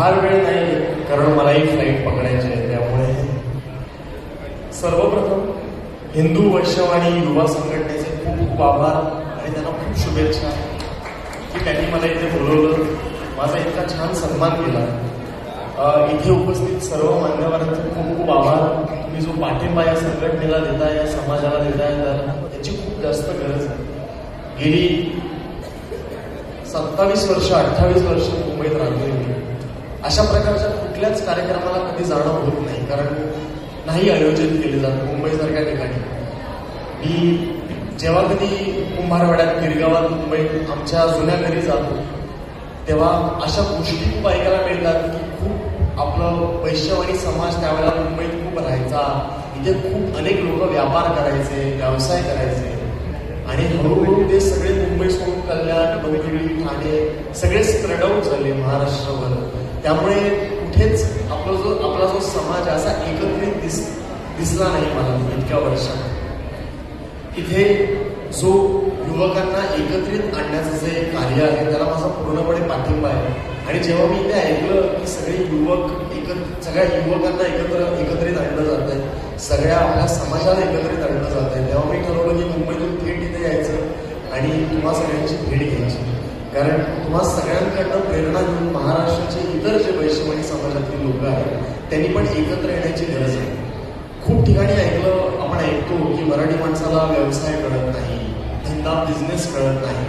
फार वेळ नाही कारण मलाही फ्लाईट पकडायची आहे त्यामुळे सर्वप्रथम हिंदू वैश्यवाणी युवा संघटनेचे खूप खूप आभार आणि त्यांना खूप शुभेच्छा की त्यांनी मला इथे बोलवलं. माझा इतका छान सन्मान केला. इथे उपस्थित सर्व मान्यवरांचे खूप खूप आभार. तुम्ही जो पाठिंबा या संघटनेला देताय या समाजाला देताय त्याला त्याची खूप जास्त गरज आहे. गेली सत्तावीस वर्ष अठ्ठावीस वर्ष मुंबईत राहतोय मी. अशा प्रकारच्या कुठल्याच कार्यक्रमाला कधी जाणं होत नाही. कारण नाही आयोजित केले जात मुंबईसारख्या ठिकाणी. मी जेव्हा कधी कुंभारवाड्यात गिरगावात मुंबईत आमच्या जुन्या घरी जातो तेव्हा अशा गोष्टी खूप ऐकायला मिळतात की खूप आपलं वैश्यवाणी समाज त्यावेळेला मुंबईत खूप राहायचा. इथे खूप अनेक लोक व्यापार करायचे व्यवसाय करायचे. आणि हळूहळू ते सगळे मुंबई सोडून कल्याण डोंबिवली ठाणे सगळे स्प्रेड आउट झाले महाराष्ट्रभर. त्यामुळे कुठेच आपला जो आपला जो समाज असा एकत्रित दिस दिसला नाही मला इतक्या वर्षात. इथे जो युवकांना एकत्रित आणण्याचं जे कार्य आहे त्याला माझा पूर्णपणे पाठिंबा आहे. आणि जेव्हा मी इथे ऐकलं की सगळे युवक एकत्र सगळ्या युवकांना एकत्र एकत्रित आणलं जात आहे सगळ्या आपल्या समाजाला एकत्रित आणलं जात आहे तेव्हा मी ठरवलं की मुंबईतून थेट इथे यायचं आणि तुम्हा सगळ्यांची भेट घ्यायची. कारण तुम्हा सगळ्यांकडनं प्रेरणा घेऊन महाराष्ट्र इतर जे वैश्यवाणी समाजातील लोक आहेत त्यांनी पण एकत्र येण्याची गरज आहे. खूप ठिकाणी ऐकलं आपण ऐकतो की मराठी माणसाला व्यवसाय कळत नाही धंदा बिझनेस कळत नाही.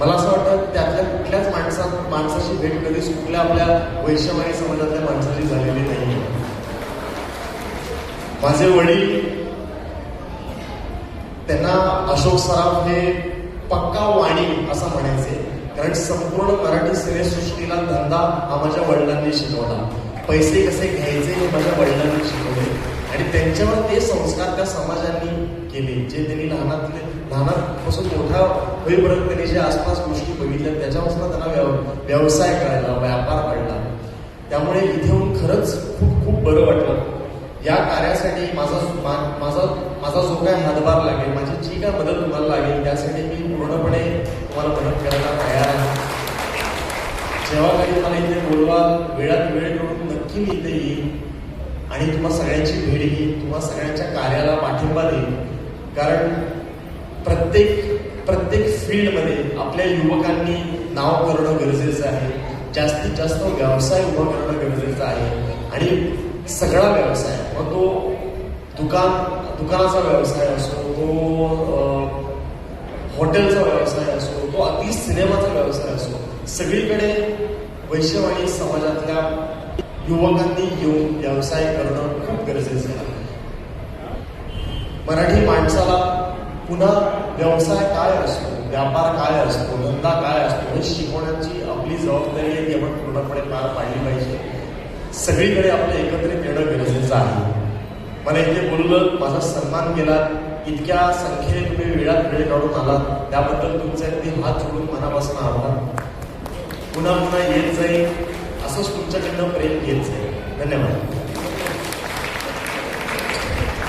मला असं वाटतं त्यातल्या कुठल्याच माणसा माणसाची भेट कधीच कुठल्या आपल्या वैश्यवाणी समाजातल्या माणसाची झालेली नाही माझे वडील त्यांना अशोक सराफ हे पक्का वाणी असं म्हणायचे. कारण संपूर्ण मराठी सिनेसृष्टीला धंदा हा माझ्या वडिलांनी शिकवला. पैसे कसे घ्यायचे हे माझ्या वडिलांनी शिकवले. आणि त्यांच्यावर ते संस्कार त्या समाजांनी केले जे त्यांनी लहानातले लहानापासून मोठा होईपर्यंत त्यांनी जे आसपास गोष्टी बघितल्या त्याच्यापासून त्यांना व्यव व्यवसाय कळला व्यापार कळला. त्यामुळे इथे येऊन खरंच खूप खूप बरं वाटलं. या कार्यासाठी माझा मा- माझा माझा जो काय हातभार लागेल माझी जी काय मदत तुम्हाला लागेल त्यासाठी मी पूर्णपणे तुम्हाला मदत करायला जेव्हा काही तुम्हाला इथे बोलवा वेळात वेळ करून नक्की मी इथे येईन. आणि तुम्हा सगळ्यांची भेट घेईन तुम्हा सगळ्यांच्या कार्याला पाठिंबा देईन. कारण प्रत्येक प्रत्येक फील्डमध्ये आपल्या युवकांनी नाव करणं गरजेचं आहे. जास्तीत जास्त व्यवसाय उभा करणं गरजेचं आहे. आणि सगळा व्यवसाय मग तो दुकान दुकानाचा व्यवसाय असो तो हॉटेलचा व्यवसाय असो तो अगदी सिनेमाचा व्यवसाय असो सगळीकडे वैश्यवाणी समाजातल्या युवकांनी येऊन व्यवसाय करणं खूप गरजेचं आहे. मराठी माणसाला पुन्हा व्यवसाय काय असतो व्यापार काय असतो धंदा काय असतो हे शिकवण्याची आपली जबाबदारी आहे ती आपण पूर्णपणे पार पाडली पाहिजे. सगळीकडे आपलं एकत्रित येणं गरजेचं आहे. मला इथे बोललं माझा सन्मान केला इतक्या संख्येने तुम्ही वेळात वेळ काढून आला त्याबद्दल तुमचे अगदी हात जोडून मनापासून आभार. पुन्हा पुन्हा येत जाईल असंच तुमच्याकडनं प्रेम घेत जाईल धन्यवाद.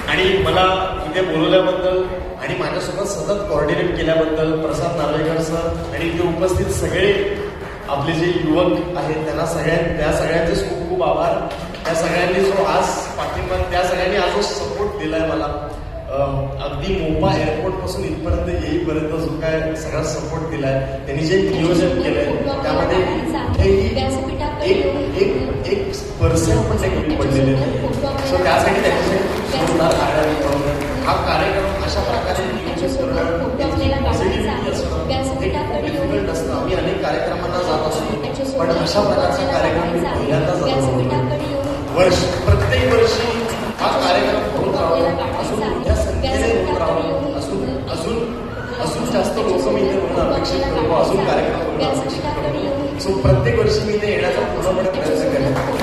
आणि मला इथे बोलवल्याबद्दल आणि माझ्यासोबत सतत कॉर्डिनेट केल्याबद्दल प्रसाद नार्वेकर सर आणि इथे उपस्थित सगळे आपले जे युवक आहेत त्यांना सगळ्या त्या सगळ्यांचेच खूप खूप आभार. त्या सगळ्यांनी जो आज पाठिंबा त्या सगळ्यांनी आज जो सपोर्ट दिलाय मला अगदी मोपा एअरपोर्टपासून इथपर्यंत येईपर्यंत जो काय सगळा सपोर्ट दिलाय त्यांनी जे नियोजन केलंय त्यामध्ये कुठेही एक एक एक पर्सेंट पण कमी पडलेले नाही. सो त्यासाठी त्यांचे जोरदार कार्य हा कार्यक्रम अशा प्रकारे नियोजित करणं डिफिकल्ट असतं आम्ही अनेक कार्यक्रमांना जात असतो. पण अशा प्रकारचा कार्यक्रम मी पहिल्यांदा जातो वर्षी हा कार्यक्रम होत राहावा अजून मोठ्या संख्येने होत राहावा अजून अजून अजून जास्त लोक मी इथे होणं अपेक्षित करतो अजून कार्यक्रम सो प्रत्येक वर्षी मी इथे येण्याचा पूर्णपणे प्रयत्न करेन.